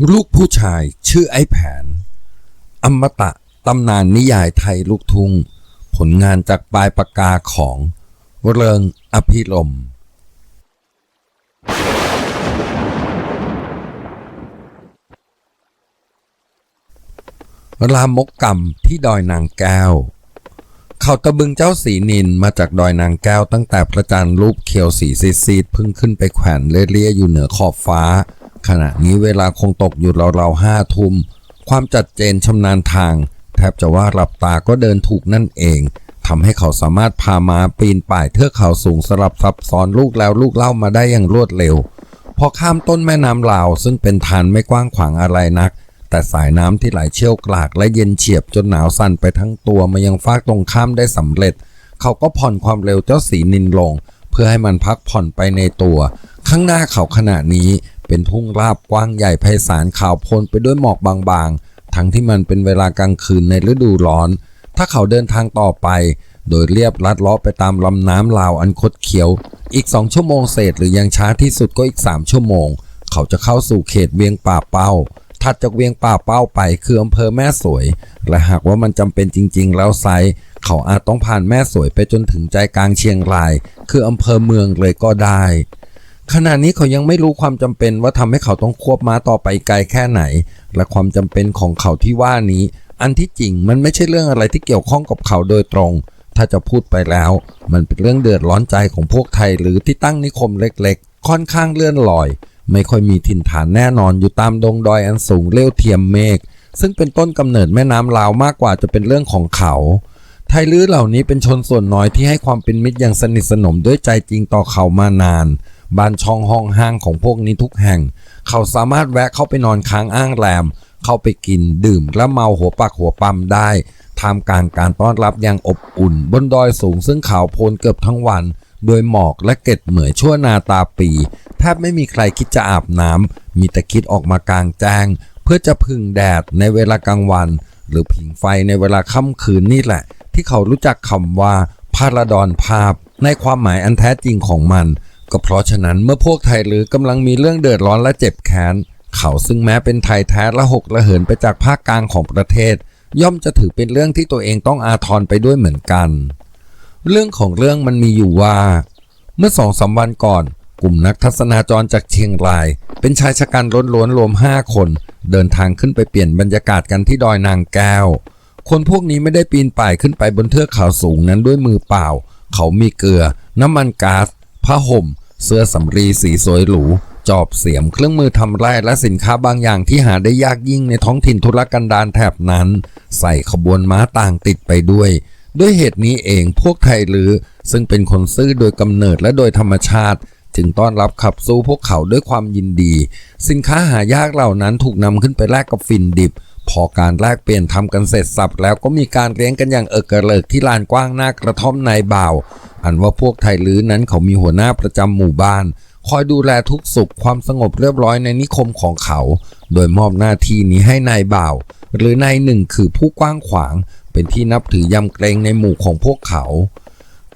ลูกผู้ชายชื่อไอ้แผน อมตะตำนานนิยายไทยลูกทุ่งผลงานจากปลายปากกาของเริงอภิรมรามกกรรมที่ดอยนางแก้ว เขาตะบึงเจ้าสีนินมาจากดอยนางแก้วตั้งแต่พระจันทร์รูปเขียวสีซีดๆพึ่งขึ้นไปแขวนเลี่ยๆอยู่เหนือขอบฟ้า ขณะนี้เวลาคงตกอยู่ราวๆห้าทุ่ม ความจัดเจนชำนาญทาง แทบจะว่าหลับตาก็เดินถูกนั่นเองทำให้เขาสามารถพาม้าปีนป่ายเทือกเขาสูงสลับซับซ้อนลูกแล้วลูกเล่ามาได้อย่างรวดเร็ว พอข้ามต้นแม่น้ำลาวซึ่งเป็นทานไม่กว้างขวางอะไรนัก แต่สายน้ำที่ไหลเชี่ยวกรากและเย็นเฉียบจนหนาวสั่นไปทั้งตัวมายังฟากตรงข้ามได้สำเร็จ เขาก็ผ่อนความเร็วเจ้าสีนินลง เพื่อให้มันพักผ่อนไปในตัว ข้างหน้าเขาขณะนี้ เป็นทุ่งราบกว้างใหญ่ไพศาลขาวโพลนไปด้วยหมอกบางๆ ทั้งที่มันเป็นเวลากลางคืนในฤดูร้อน ถ้าเขาเดินทางต่อไป โดยเรียบลัดเล้อไปตามลำน้ำลาวอันคดเคี้ยว อีกสองชั่วโมงเศษหรือยังช้าที่สุดก็อีกสามชั่วโมง เขาจะเข้าสู่เขตเวียงป่าเป้าถัดจากเวียงป่าเป้าไปคืออำเภอแม่สวย และหากว่ามันจำเป็นจริง ๆ แล้วไซเขาอาจต้องผ่านแม่สวยไปจนถึงใจกลางเชียงราย คืออำเภอเมืองเลยก็ได้ ขณะนี้เขายังไม่รู้ความจำเป็นว่าทำให้เขาต้องควบม้าต่อไปไกลแค่ไหน และความจำเป็นของเขาที่ว่านี้ อันที่จริงมันไม่ใช่เรื่องอะไรที่เกี่ยวข้องกับเขาโดยตรง ถ้าจะพูดไปแล้ว มันเป็นเรื่องเดือดร้อนใจของพวกไทยหรือที่ตั้งนิคมเล็กๆ ค่อนข้างเลื่อนลอย ไม่ค่อยมีถิ่นฐานแน่นอนอยู่ตามดงดอยอันสูงเลี้ยวเทียมเมฆซึ่งเป็นต้นกำเนิดแม่น้ำลาวมากกว่าจะเป็นเรื่องของเขา ไทยลื้อเหล่านี้เป็นชนส่วนน้อยที่ให้ความเป็นมิตรอย่างสนิทสนมด้วยใจจริงต่อเขามานาน บ้านช่องห้องห้างของพวกนี้ทุกแห่ง เขาสามารถแวะเข้าไปนอนค้างอ้างแรม เข้าไปกินดื่มและเมาหัวปักหัวปั๊มได้ท่ามกลางการต้อนรับอย่างอบอุ่น บนดอยสูงซึ่งขาวโพลนเกือบทั้งวัน โดยหมอกและเกล็ดเหมือยชั่วนาตาปีแทบไม่มีใครคิดจะอาบน้ำมีแต่คิดออกมากลางแจ้ง เพื่อจะพึ่งแดดในเวลากลางวัน หรือผิงไฟในเวลาค่ำคืนนี่แหละ ที่เขารู้จักคำว่าพาราดอนภาพ ในความหมายอันแท้จริงของมัน ก็เพราะฉะนั้นเมื่อพวกไทยหรือกำลังมีเรื่องเดือดร้อนและเจ็บแค้น เขาซึ่งแม้เป็นไทยแท้ละหกละเหินไปจากภาคกลางของประเทศ ย่อมจะถือเป็นเรื่องที่ตัวเองต้องอาทรไปด้วยเหมือนกัน เรื่องของเรื่องมันมีอยู่ว่า เมื่อสองสามวันก่อน กลุ่มนักทัศนาจรจากเชียงราย เป็นชายชะกันล้วนๆรวม5คน เดินทางขึ้นไปเปลี่ยนบรรยากาศกันที่ดอยนางแก้ว คนพวกนี้ไม่ได้ปีนป่ายขึ้นไปบนเทือกเขาสูงนั้นด้วยมือเปล่า เขามีเกลือ น้ำมันก๊าซผ้าห่ม เสื้อสำรีสีสวยหรู จอบเสียมเครื่องมือทำไร่และสินค้าบางอย่างที่หาได้ยากยิ่งในท้องถิ่นธุรกันดารแถบนั้น ใส่ขบวนม้าต่างติดไปด้วย ด้วยเหตุนี้เองพวกไทยลือ ซึ่งเป็นคนซื่อโดยกำเนิดและโดยธรรมชาติ จึงต้อนรับขับสู้พวกเขาด้วยความยินดี สินค้าหายากเหล่านั้นถูกนำขึ้นไปแลกกับฟินดิบ พอการแลกเปลี่ยนทำกันเสร็จสับแล้วก็มีการเลี้ยงกันอย่างเอกระเลิกที่ลานกว้างหน้ากระท่อมนายบ่าว อันว่าพวกไทยลื้อนั้นเขามีหัวหน้าประจำหมู่บ้าน คอยดูแลทุกสุขความสงบเรียบร้อยในนิคมของเขา โดยมอบหน้าที่นี้ให้นายบ่าว หรือนายหนึ่งคือผู้กว้างขวาง เป็นที่นับถือยำเกรงในหมู่ของพวกเขา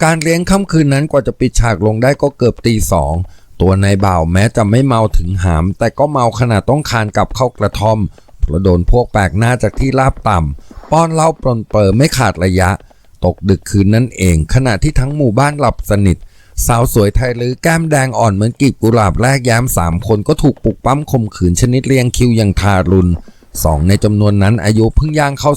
การเลี้ยงค่ำคืนนั้นกว่าจะปิดฉากลงได้ก็เกือบตีสองตัวนายบ่าวแม้จะไม่เมาถึงหาม แต่ก็เมาขนาดต้องคานกลับเข้ากระท่อม เพราะโดนพวกแปลกหน้าจากที่ลาบต่ำป้อนเล้าปลนเปอไม่ขาดระยะ ตกดึกคืนนั่นเอง ขณะที่ทั้งหมู่บ้านหลับสนิท สาวสวยไทยลือแก้มแดงอ่อนเหมือนกีบกุหลาบแรกย้มสามคนก็ถูกปลุกปั้มข่มขืนชนิดเรียงคิวอย่างทารุณสองในจำนวนนั้นอายุเพิ่งย่างเข้า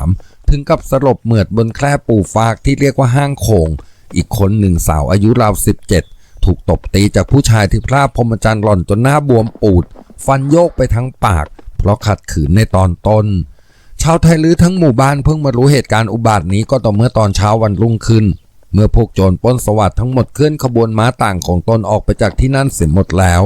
13 ถึงกับสลบเหมือดบนแคร่ปูฟากที่เรียกว่าห้างโขง อีกคนหนึ่งสาวอายุราว 17 ถูกตบตีจากผู้ชายที่พลาดพรมจรรย์หล่อนจนหน้าบวมปูด ฟันโยกไปทั้งปาก เพราะขัดขืนในตอนต้น ชาวไทยลื้อทั้งหมู่บ้านเพิ่งมารู้เหตุการณ์อุบาทนี้ก็ต่อเมื่อตอนเช้าวันรุ่งขึ้น เมื่อพวกโจรป้นสวัสด์ทั้งหมดเคลื่อนขบวนม้าต่างของตนออกไปจากที่นั่นเสียหมดแล้ว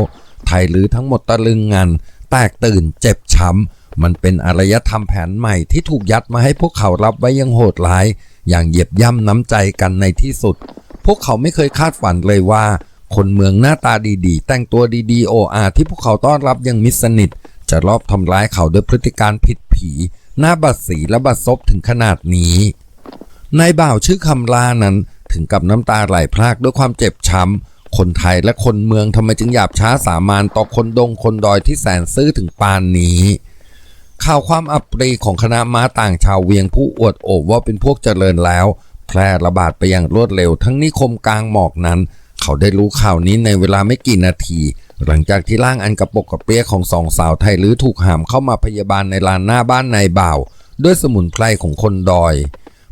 ไทยลื้อทั้งหมดตะลึงงันแตกตื่นเจ็บช้ำมันเป็นอารยธรรมแผนใหม่ที่ถูกยัดมาให้พวกเขารับไว้ยังโหดร้าย อย่างเหยียบย่ำน้ำใจกันในที่สุด พวกเขาไม่เคยคาดฝันเลยว่า คนเมืองหน้าตาดีๆ แต่งตัวดีๆโออาที่พวกเขาต้อนรับย่างมิสนิท จะรอบทำร้ายเขาด้วยพฤติการผิดผี หน้าบัดสีและบัดซบถึงขนาดนี้นายบ่าวชื่อคำลานั้นถึงกับน้ำตาไหลพรากด้วยความเจ็บช้ำ คนไทยและคนเมืองทำไมจึงหยาบช้าสามานต่อคนดงคนดอยที่แสนซื่อถึงปานนี้ ข่าวความอับปรีของคณะม้าต่างชาวเวียงผู้อวดโอบว่าเป็นพวกเจริญแล้ว แพร่ระบาดไปอย่างรวดเร็ว ทั้งนิคมกลางหมอกนั้น เขาได้รู้ข่าวนี้ในเวลาไม่กี่นาที หลังจากที่ร่างอันกระปกกระเปียของสองสาวไทยหรือถูกหามเข้ามาพยาบาลในลานหน้าบ้านนายบ่าว ด้วยสมุนไพรของคนดอย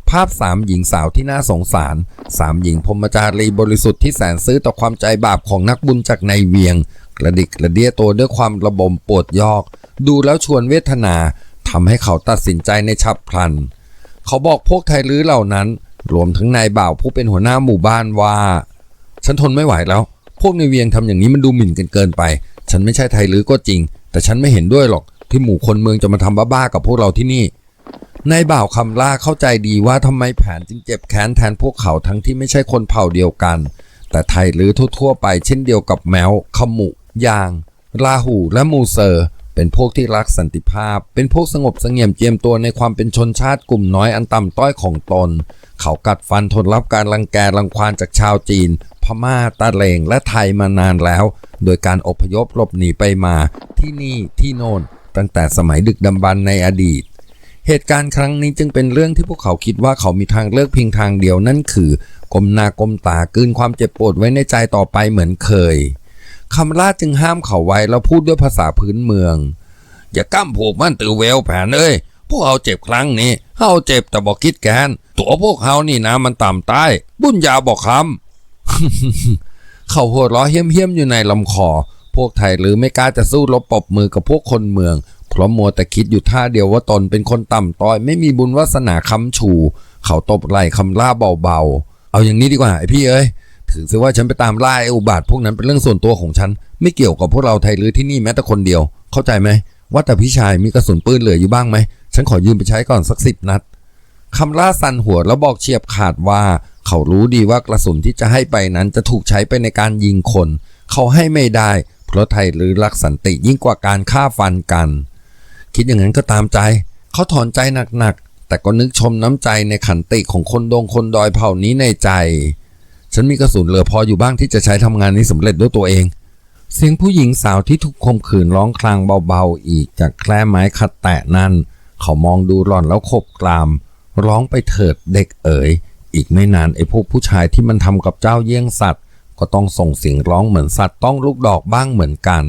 ภาพสามหญิงสาวที่น่าสงสารสามหญิงพรมจารีบริสุทธิ์ที่แสนซื้อต่อความใจบาปของนักบุญจากในเวียง กระดิกกระเดี้ยตัวด้วยความระบมปวดยอก ดูแล้วชวนเวทนาทำให้เขาตัดสินใจในฉับพลัน เขาบอกพวกไทยลื้อเหล่านั้น รวมทั้งนายบ่าวผู้เป็นหัวหน้าหมู่บ้านว่า ฉันทนไม่ไหวแล้ว พวกในเวียงทำอย่างนี้มันดูหมิ่นกันเกินไป ฉันไม่ใช่ไทยหรือก็จริง แต่ฉันไม่เห็นด้วยหรอกที่หมู่คนเมืองจะมาทำบ้าๆกับพวกเราที่นี่นายบ่าวคำล่าเข้าใจดีว่าทำไมแผนจึงเจ็บแค้นแทนพวกเขาทั้งที่ไม่ใช่คนเผ่าเดียวกัน แต่ไทยหรือทั่วๆไปเช่นเดียวกับแมวขมุ ยาง ราหูและมูเซอร์ เป็นพวกที่รักสันติภาพ เป็นพวกสงบสงี่ยมเจียมตัวในความเป็นชนชาติกลุ่มน้อยอันต่ำต้อยของตน เขากัดฟันทนรับการรังแกรังควานจากชาวจีน พม่าตะเลงและไทยมานานแล้ว โดยการอพยพหลบหนีไปมาที่นี่ที่โน่นตั้งแต่สมัยดึกดำบรรในอดีต เหตุการณ์ครั้งนี้จึงเป็นเรื่องที่พวกเขาคิดว่าเขามีทางเลือกเพียงทางเดียวนั่นคือกลมนากลมตากลืนความเจ็บปวดไว้ในใจต่อไปเหมือนเคย คำลาจึงห้ามเขาไว้แล้วพูดด้วยภาษาพื้นเมือง อย่าก้ำผูกมันตือเวลแผนเอ้ยพวกเอาเจ็บครั้งนี้เฮาเจ็บแต่บอกคิดแกนตัวพวกเฮานี่นะมันต่ำใต้ บุญยาบอกคำเขาหัวเราะเฮี้ยมเฮี้ยมๆอยู่ในลำคอ พวกไทยหรือไม่กล้าจะสู้รบปบมือกับพวกคนเมือง เพราะมัวแต่คิดอยู่ท่าเดียวว่าตนเป็นคนต่ำต้อย ไม่มีบุญวาสนาค้ำชู เขาตบไหล่คำล่าเบาๆ เอาอย่างนี้ดีกว่าไอพี่เอ้ย ถือซะว่าฉันไปตามล่าไอ้อุบาทพวกนั้นเป็นเรื่องส่วนตัวของฉัน ไม่เกี่ยวกับพวกเราไทยหรือที่นี่แม้แต่คนเดียว เข้าใจไหมว่าแต่พี่ชายมีกระสุนปืนเหลืออยู่บ้างไหม ฉันขอยืมไปใช้ก่อนสักสิบนัดคำล่าสันหัวแล้วบอกเฉียบขาดว่า เขารู้ดีว่ากระสุนที่จะให้ไปนั้นจะถูกใช้ไปในการยิงคน เขาให้ไม่ได้ เพราะไทยหรือรักสันติยิ่งกว่าการฆ่าฟันกัน คิดอย่างนั้นก็ตามใจ เขาถอนใจหนักๆแต่ก็นึกชมน้ำใจในขันติของคนดงคนดอยเผ่านี้ในใจ ฉันมีกระสุนเหลือพออยู่บ้างที่จะใช้ทำงานนี้สำเร็จด้วยตัวเอง เสียงผู้หญิงสาวที่ถูกข่มขืนร้องคลางเบาๆ อีกจากแคร่ไม้ขัดแตะนั่นเขามองดูหล่อนแล้วขบกราม ร้องไปเถิดเด็กเอ๋ย อีกไม่นานไอ้พวกผู้ชายที่มันทำกับเจ้าเยี่ยงสัตว์ ก็ต้องส่งเสียงร้องเหมือนสัตว์ต้องลูกดอกบ้างเหมือนกัน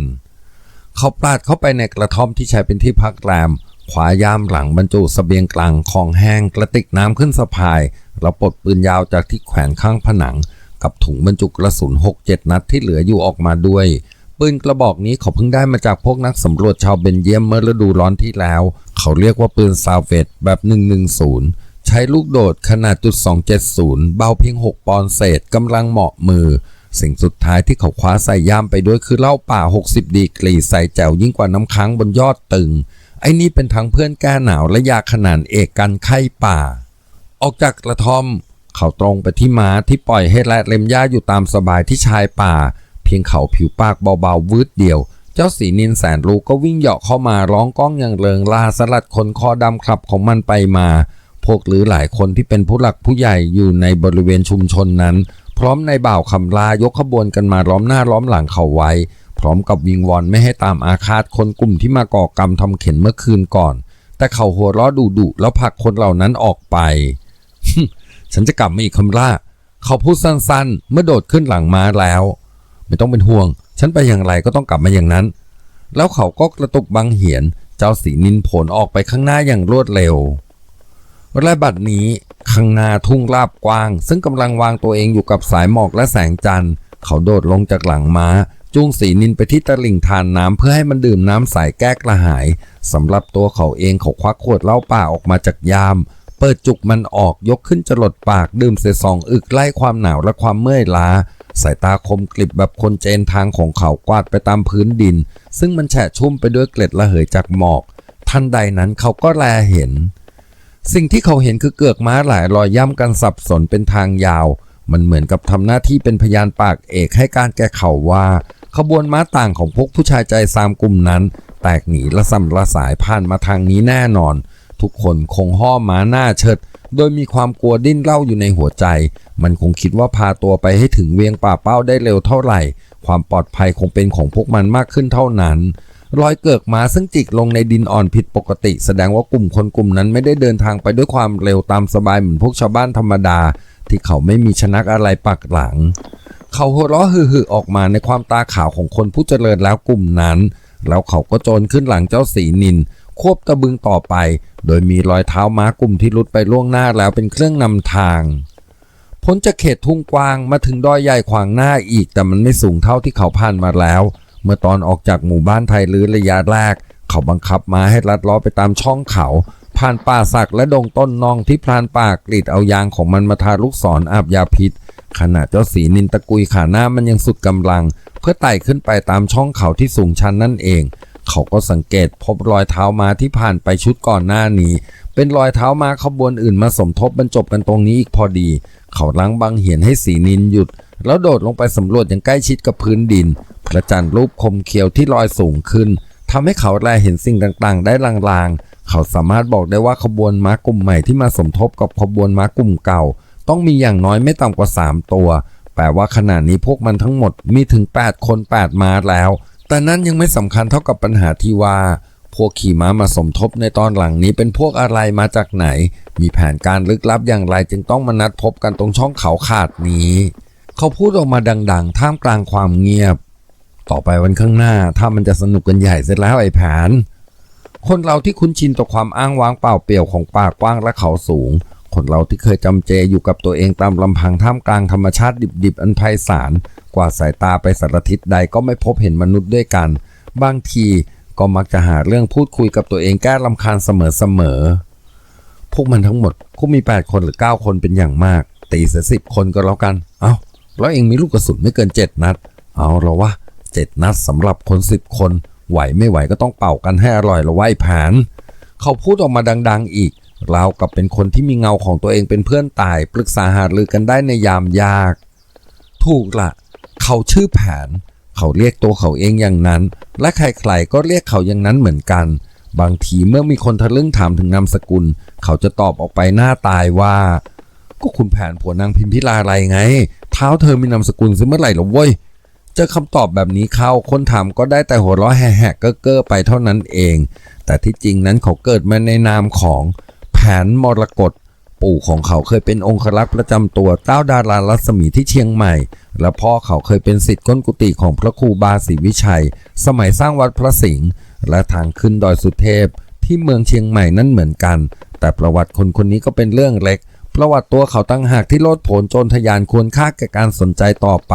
เขาปลาดเข้าไปในกระท่อมที่ใช้เป็นที่พักแรมขวายามหลังบรรจุสเสบียงกลางของแห้งกระติกน้ำขึ้นสะพายแล้วปลดปืนยาวจากที่แขวนข้างผนัง กับถุงบรรจุกระสุน 6-7 นัดที่เหลืออยู่ออกมาด้วย ปืนกระบอกนี้เขาเพิ่งได้มาจากพวกนักสำรวจชาวเบนเยียมเมื่อฤดูร้อนที่แล้ว เขาเรียกว่าปืนซาเวตแบบ 110 ใช้ลูกโดดขนาดจุด270 เบาเพียง 6 ปอนด์เศษกำลังเหมาะมือ สิ่งสุดท้ายที่เขาคว้าใส่ย่ามไปด้วยคือเหล้าป่า 60 ดีกรีใส่แจ่วยิ่งกว่าน้ำค้างบนยอดตึงไอ้นี่เป็นทั้งเพื่อนแก้หนาวและยาขนานเอกกันไข้ป่า ออกจากกระท่อม เขาตรงไปที่ม้าที่ปล่อยให้แลดเล็มหญ้าอยู่ตามสบายที่ชายป่า เพียงเขาผิวปากเบาๆวืดเดียว เจ้าสีนินแสนรู้ก็วิ่งเหาะเข้ามาร้องก้องอย่างเริงลาสลัดคนคอดำคลับของมันไปมา พวกหรือหลายคนที่เป็นผู้หลักผู้ใหญ่อยู่ในบริเวณชุมชนนั้น พร้อมในบ่าวคำลายกขบวนกันมาล้อมหน้าล้อมหลังเขาไว้ พร้อมกับวิงวอนไม่ให้ตามอาฆาตคนกลุ่มที่มาก่อกรรมทำเข็นเมื่อคืนก่อน แต่เขาหัวเราะดุดุแล้วผลักคนเหล่านั้นออกไป ฉันจะกลับมาอีกคำล่า เขาพูดสั้นๆ เมื่อโดดขึ้นหลังม้าแล้ว ไม่ต้องเป็นห่วง ฉันไปอย่างไรก็ต้องกลับมาอย่างนั้น แล้วเขาก็กระตุกบังเหียน เจ้าสีนินผลออกไปข้างหน้าอย่างรวดเร็วและบัดนี้ข้างหน้าทุ่งราบกว้าง ซึ่งกำลังวางตัวเองอยู่กับสายหมอกและแสงจันทร์ เขาโดดลงจากหลังม้า จูงสีนินไปที่ตะลิ่งทานน้ำเพื่อให้มันดื่มน้ำใสแก้กระหายสำหรับตัวเขาเองเขาควักขวดเหล้าป่าออกมาจากยาม เปิดจุกมันออกยกขึ้นจรดปากดื่มเสียสองอึกไล่ความหนาวและความเมื่อยล้า สายตาคมกลิบแบบคนเจนทางของเขากวาดไปตามพื้นดิน ซึ่งมันแฉะชุ่มไปด้วยเกล็ดระเหยจากหมอกทันใดนั้นเขาก็แลเห็น สิ่งที่เขาเห็นคือเกือกม้าหลายรอยย่ำกันสับสนเป็นทางยาว มันเหมือนกับทำหน้าที่เป็นพยานปากเอกให้การแก่เขาว่า ขบวนม้าต่างของพวกผู้ชายใจซามกลุ่มนั้น แตกหนีละสัมละสายผ่านมาทางนี้แน่นอน ทุกคนคงห่อม้าหน้าเชิด โดยมีความกลัวดิ้นเล่าอยู่ในหัวใจ มันคงคิดว่าพาตัวไปให้ถึงเวียงป่าเป้าได้เร็วเท่าไหร่ ความปลอดภัยคงเป็นของพวกมันมากขึ้นเท่านั้นรอยเกิกม้าซึ่งจิกลงในดินอ่อนผิดปกติ แสดงว่ากลุ่มคนกลุ่มนั้นไม่ได้เดินทางไปด้วยความเร็วตามสบายเหมือนพวกชาวบ้านธรรมดา ที่เขาไม่มีชนักอะไรปักหลัง เขาหัวเราะฮือๆออกมาในความตาขาวของคนผู้เจริญแล้วกลุ่มนั้น แล้วเขาก็โจรขึ้นหลังเจ้าสีนิน ควบตะบึงต่อไป โดยมีรอยเท้าม้ากลุ่มที่ลุดไปล่วงหน้าแล้วเป็นเครื่องนำทางพ้นจากเขตทุ่งกว้างมาถึงดอยใหญ่ขวางหน้าอีกแต่มันไม่สูงเท่าที่เขาผ่านมาแล้ว เมื่อตอนออกจากหมู่บ้านไทยลือระยะแรก เขาบังคับมาให้ลัดล้อไปตามช่องเขา ผ่านป่าสักและดงต้นนองที่พรานป่ากรีดเอายางของมันมาทาลูกศรออาบยาพิษขณะเจ้าสีนินตะกุยขาหน้ามันยังสุดกำลัง เพื่อไต่ขึ้นไปตามช่องเขาที่สูงชันนั่นเอง เขาก็สังเกตพบรอยเท้ามาที่ผ่านไปชุดก่อนหน้านี้ เป็นรอยเท้ามาขบวนอื่นมาสมทบบรรจบกันตรงนี้อีกพอดี เขาล้างบังเหียนให้สีนินหยุด แล้วโดดลงไปสำรวจอย่างใกล้ชิดกับพื้นดิน พระจันทร์รูปคมเขียวที่ลอยสูงขึ้นทำให้เขาแลเห็นสิ่งต่างๆ ได้ลางๆ เขาสามารถบอกได้ว่าขบวนม้ากลุ่มใหม่ที่มาสมทบกับขบวนม้ากลุ่มเก่า ต้องมีอย่างน้อยไม่ต่ำกว่า 3 ตัวแปลว่าขณะนี้พวกมันทั้งหมดมีถึง 8 คน 8ม้าแล้ว แต่นั้นยังไม่สำคัญเท่ากับปัญหาที่ว่า พวกขี่ม้ามาสมทบในตอนหลังนี้เป็นพวกอะไรมาจากไหน มีแผนการลึกลับอย่างไรจึงต้องมานัดพบกันตรงช่องเขาขาดนี้ เขาพูดออกมาดัง ๆ ท่ามกลางความเงียบ ต่อไปวันข้างหน้าถ้ามันจะสนุกกันใหญ่เสร็จแล้วไอ้แผนคนเราที่คุ้นชินต่อความอ้างว้างเปล่าเปลี่ยวของป่ากว้างและเขาสูง คนเราที่เคยจำเจอยู่กับตัวเองตามลำพังท่ามกลางธรรมชาติดิบๆ อันไพศาลกว่าสายตาไปสารทิศใดก็ไม่พบเห็นมนุษย์ด้วยกัน บางทีก็มักจะหาเรื่องพูดคุยกับตัวเองแก้ลำคาญเสมอๆพวกมันทั้งหมดคงมี 8 คนหรือ 9 คนเป็นอย่างมาก ตีเสียสิบคนก็แล้วกัน เอา้าแล้วเองมีลูกกระสุนไม่เกิน 7 นัด เอาละวะเจ็ดนัดสำหรับคนสิบคน ไหวไม่ไหวก็ต้องเป่ากันให้อร่อยละไว้แผนเขาพูดออกมาดัง ๆ อีก เรากับเป็นคนที่มีเงาของตัวเองเป็นเพื่อนตายปรึกษาหารือกันได้ในยามยาก ถูกละเขาชื่อแผน เขาเรียกตัวเขาเองอย่างนั้น และใครๆก็เรียกเขาอย่างนั้นเหมือนกัน บางทีเมื่อมีคนทะลึ่งถามถึงนามสกุล เขาจะตอบออกไปหน้าตายว่า ก็คุณแผนผัวนางพิมพิลาอะไรไง เท้าเธอมีนามสกุลซิเมื่อไหร่หรอเว้ยเจอคำตอบแบบนี้เข้าคนถามก็ได้แต่หัวเราะแหกๆเก้อๆไปเท่านั้นเอง แต่ที่จริงนั้นเขาเกิดมาในนามของ แผนมรกตปู่ของเขาเคยเป็นองครักษ์ประจำตัวเต้าดารารัศมีที่เชียงใหม่ และพ่อเขาเคยเป็นศิษย์ก้นกุฏิของพระครูบาศรีวิชัย สมัยสร้างวัดพระสิงห์และทางขึ้นดอยสุเทพ ที่เมืองเชียงใหม่นั่นเหมือนกัน แต่ประวัติคนคนนี้ก็เป็นเรื่องเล็ก ประวัติตัวเขาตั้งหากที่โลดโผนจรทยานควรค่าแก่การสนใจต่อไป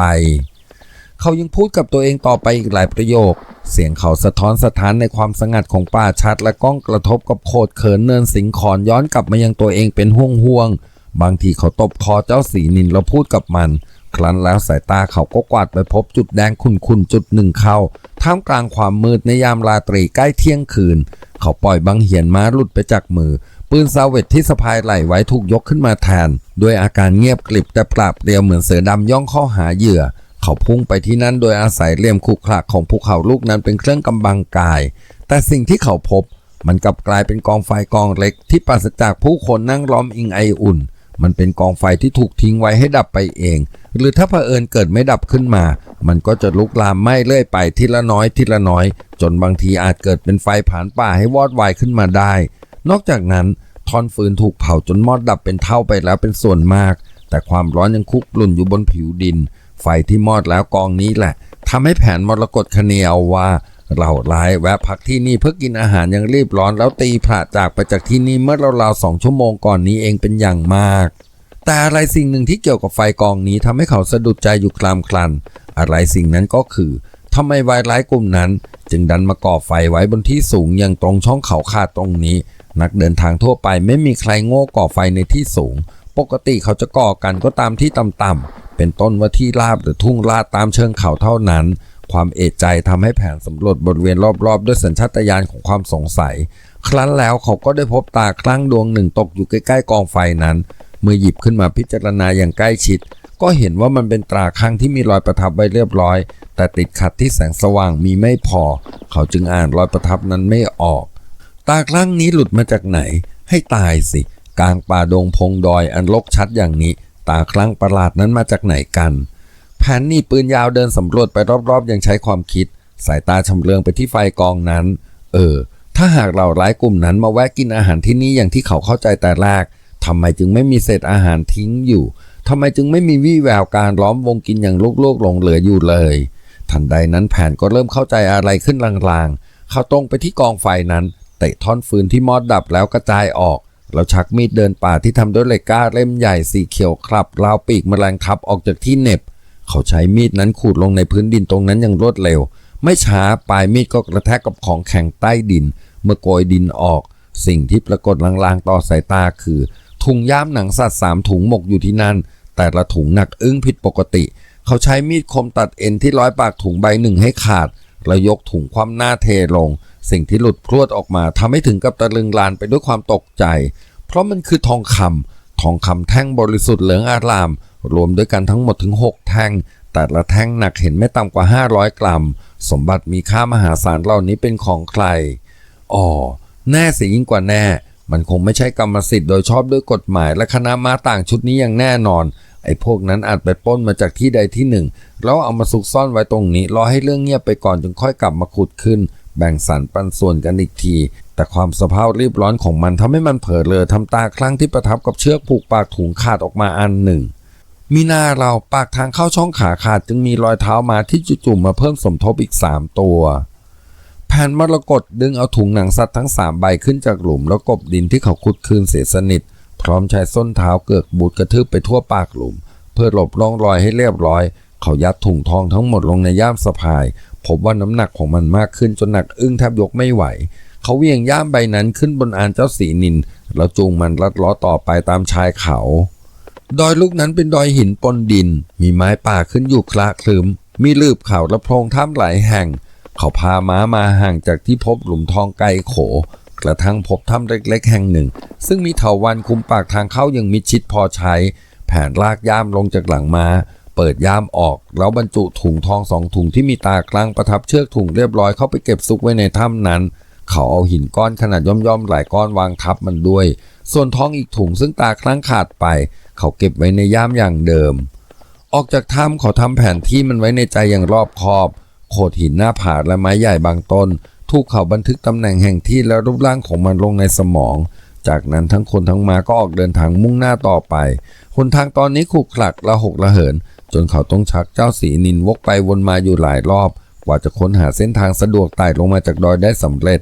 เขายังพูดกับตัวเองต่อไปอีกหลายประโยค เสียงเขาสะท้อนสถานในความสงัดของป่าชัด และก้องกระทบกับโขดเขินเนินสิงขอนย้อนกลับมายังตัวเองเป็นห่วงห่วงๆบางทีเขาตบคอเจ้าสีนินแล้วพูดกับมัน ครั้นแล้วสายตาเขาก็กวาดไปพบจุดแดงขุ่นๆจุดหนึ่งเข้า ท่ามกลางความมืดในยามราตรีใกล้เที่ยงคืน เขาปล่อยบังเหียนม้าหลุดไปจากมือ ปืนซาเวตที่สะพายไหลไว้ถูกยกขึ้นมาแทน ด้วยอาการเงียบกริบแต่ปราบเรียวเหมือนเสือดำย่องเข้าหาเหยื่อ เขาพุ่งไปที่นั่นโดยอาศัยเหลี่ยมขรุขระของภูเขาลูกนั้นเป็นเครื่องกำบังกาย แต่สิ่งที่เขาพบ มันกลับกลายเป็นกองไฟกองเล็ก ที่ปราศจากผู้คนนั่งล้อมอิงไออุ่น มันเป็นกองไฟที่ถูกทิ้งไว้ให้ดับไปเอง หรือถ้าเผอิญเกิดไม่ดับขึ้นมา มันก็จะลุกลามไหม้เรื่อยไปทีละน้อยทีละน้อย จนบางทีอาจเกิดเป็นไฟผ่านป่าให้วอดวายขึ้นมาได้ นอกจากนั้นท่อนฟืนถูกเผาจนมอดดับเป็นเท่าไปแล้วเป็นส่วนมาก แต่ความร้อนยังคุกรุ่นอยู่บนผิวดิน ไฟที่มอดแล้วกองนี้แหละทำให้แผนมรกตคเนเอาว่าเราร้ายแวะพักที่นี่เพื่อกินอาหารยังรีบร้อนแล้วตีพระจากไปจากที่นี่เมื่อราวๆสองชั่วโมงก่อนนี้เองเป็นอย่างมาก แต่อะไรสิ่งหนึ่งที่เกี่ยวกับไฟกองนี้ทำให้เขาสะดุดใจอยู่คลามคลัน อะไรสิ่งนั้นก็คือทำไมวายร้ายกลุ่มนั้น จึงดันมาก่อไฟไว้บนที่สูงอย่างตรงช่องเขาขาดตรงนี้ นักเดินทางทั่วไปไม่มีใครโง่ก่อไฟในที่สูง ปกติเขาจะก่อกันก็ตามที่ต่ำๆเป็นต้นว่าที่ราบหรือทุ่งลาดตามเชิงเขาเท่านั้น ความเอะใจทำให้แผนสำรวจบริเวณรอบๆ ด้วยสัญชาตญาณของความสงสัย ครั้นแล้วเขาก็ได้พบตาคลั่งดวงหนึ่งตกอยู่ใกล้ๆกองไฟนั้น เมื่อหยิบขึ้นมาพิจารณาอย่างใกล้ชิด ก็เห็นว่ามันเป็นตราครั้งที่มีรอยประทับไว้เรียบร้อย แต่ติดขัดที่แสงสว่างมีไม่พอ เขาจึงอ่านรอยประทับนั้นไม่ออก ตาครั้งนี้หลุดมาจากไหน ให้ตายสิ กลางป่าดงพงดอยอันลกชัดอย่างนี้ ตาคลั่งประหลาดนั้นมาจากไหนกัน แผนนี่ปืนยาวเดินสำรวจไปรอบๆ ยังใช้ความคิด สายตาชำเลืองไปที่ไฟกองนั้น เออ ถ้าหากเราร้ายกลุ่มนั้นมาแวะกินอาหารที่นี่อย่างที่เขาเข้าใจแต่แรกทำไมจึงไม่มีเศษอาหารทิ้งอยู่ทำไมจึงไม่มีวี่แววการล้อมวงกินอย่างลูกๆหลงเหลืออยู่เลย ทันใดนั้นแผนก็เริ่มเข้าใจอะไรขึ้นลางๆ เขาตรงไปที่กองไฟนั้นเตะท่อนฟืนที่มอดดับแล้วกระจายออก แล้วชักมีดเดินป่าที่ทำด้วยเหล็กก้าเล่มใหญ่สีเขียวคลับราวปีกมแมลงทับออกจากที่เน็บ เขาใช้มีดนั้นขูดลงในพื้นดินตรงนั้นอย่างรวดเร็ว ไม่ช้าปลายมีดก็กระแทกกับของแข็งใต้ดิน เมื่อโกยดินออก สิ่งที่ปรากฏลางๆต่อสายตาคือ ถุงย่ามหนังสัตว์สามถุงหมกอยู่ที่นั่น แต่ละถุงหนักอึ้งผิดปกติ เขาใช้มีดคมตัดเอ็นที่ร้อยปากถุงใบหนึ่งให้ขาด แล้วยกถุงคว่ำหน้าเทลง สิ่งที่หลุดพรวดออกมาทำให้ถึงกับตะลึงลานไปด้วยความตกใจ เพราะมันคือทองคำทองคำแท่งบริสุทธิ์เหลืองอาราม รวมด้วยกันทั้งหมดถึง 6 แท่ง แต่ละแท่งหนักเห็นไม่ต่ำกว่า 500 กรัม สมบัติมีค่ามหาศาลเหล่านี้เป็นของใครอ๋อแน่สียยิ่งกว่าแน่ มันคงไม่ใช่กรรมสิทธิ์โดยชอบด้วยกฎหมายและคณะมาต่างชุดนี้อย่างแน่นอน ไอ้พวกนั้นอาจไปป้นมาจากที่ใดที่หนึ่ง แล้วเอามาซุกซ่อนไว้ตรงนี้ รอให้เรื่องเงียบไปก่อนจึงค่อยกลับมาขุดขึ้น แบ่งสรรปันส่วนกันอีกที แต่ความสะเพรีบร้อนของมันทำให้มันเผลอเลยทำตาคลั่งที่ประทับกับเชือกผูกปากถุงขาดออกมาอันหนึ่ง มีหน้าเราปากทางเข้าช่องขาขาดจึงมีรอยเท้ามาที่จู่ๆมาเพิ่มสมทบอีกสามตัวแผ่นมรกตดึงเอาถุงหนังสัตว์ทั้งสามใบขึ้นจากหลุมแล้วกบดินที่เขาขุดคืนเสียสนิท พร้อมใช้ส้นเท้าเกือกบูดกระทืบไปทั่วปากหลุม เพื่อหลบร่องรอยให้เรียบร้อย เขายัดถุงทองทั้งหมดลงในย่ามสะพาย พบว่าน้ำหนักของมันมากขึ้นจนหนักอึ้งแทบยกไม่ไหว เขาเหวี่ยงย่ามใบนั้นขึ้นบนอานเจ้าสีนิน แล้วจูงมันลัดล้อต่อไปตามชายเขา ดอยลูกนั้นเป็นดอยหินปนดิน มีไม้ป่าขึ้นอยู่คละคลึมมีลืบเขาและโพรงถ้ำหลายแห่ง เขาพาม้ามาห่างจากที่พบหลุมทองไกลโข กระทั่งพบถ้ำเล็กๆ แห่งหนึ่ง ซึ่งมีเถาวันคุมปากทางเข้าย่างมิดชิดพอใช้ แผนลากย่ามลงจากหลังม้าเปิดย่ามออก แล้วบรรจุถุงทองสองถุงที่มีตากลางประทับเชือกถุงเรียบร้อยเข้าไปเก็บซุกไว้ในถ้ำนั้น เขาเอาหินก้อนขนาดย่อมๆหลายก้อนวางทับมันด้วย ส่วนทองอีกถุงซึ่งตาครั้งขาดไป เขาเก็บไว้ในย่ามอย่างเดิม ออกจากถ้ำเขาทำแผนที่มันไว้ในใจอย่างรอบคอบโขดหินหน้าผาและไม้ใหญ่บางต้น ถูกเขาบันทึกตำแหน่งแห่งที่และรูปร่างของมันลงในสมอง จากนั้นทั้งคนทั้งม้าก็ออกเดินทางมุ่งหน้าต่อไปหนทางตอนนี้ขรุขระละหกละเหิน จนเขาต้องชักเจ้าสีนินวกไปวนมาอยู่หลายรอบ กว่าจะค้นหาเส้นทางสะดวกไต่ลงมาจากดอยได้สำเร็จ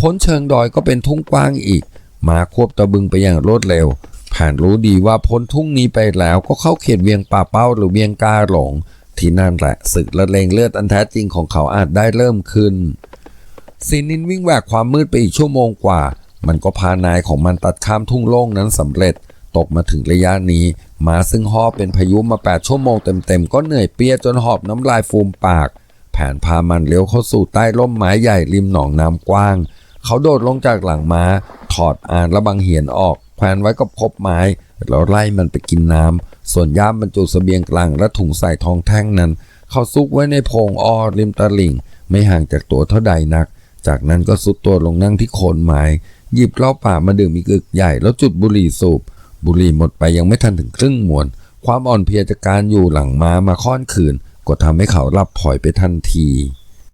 พ้นเชิงดอยก็เป็นทุ่งกว้างอีกม้าควบตะบึงไปอย่างรวดเร็วผ่านรู้ดีว่าพ้นทุ่งนี้ไปแล้วก็เข้าเขตเวียงป่าเป้าหรือเวียงกาหลงที่นั่นแหละศึกละเลงเลือดอันแท้จริงของเขาอาจได้เริ่มขึ้น ซีนินวิ่งแหวกความมืดไปอีกชั่วโมงกว่า มันก็พานายของมันตัดข้ามทุ่งโล่งนั้นสำเร็จ ตกมาถึงระยะนี้ม้าซึ่งห่อเป็นพายุมา 8 ชั่วโมงเต็มๆ ก็เหนื่อยเปียจนหอบน้ำลายฟูมปาก แผนพามันเลี้ยวเข้าสู่ใต้ร่มไม้ใหญ่ริมหนองน้ำกว้าง เขาโดดลงจากหลังม้า ถอดอานและบังเหียนออกแขวนไว้กับคบไม้แล้วไล่มันไปกินน้ำ ส่วนย่ามบรรจุเสบียงกลางและถุงใส่ทองแท่งนั้น เขาซุกไว้ในโพรงอ้อริมตลิ่ง ไม่ห่างจากตัวเท่าใดนัก จากนั้นก็สุดตัวลงนั่งที่โคนไม้หยิบเหล้าป่ามาดื่มอีกอึกใหญ่แล้วจุดบุหรี่สูบ บุหรี่หมดไปยังไม่ทันถึงครึ่งมวน ความอ่อนเพลียจากการอยู่หลังม้ามาค่อนคืน ก็ทำให้เขาหลับผ่อยไปทันที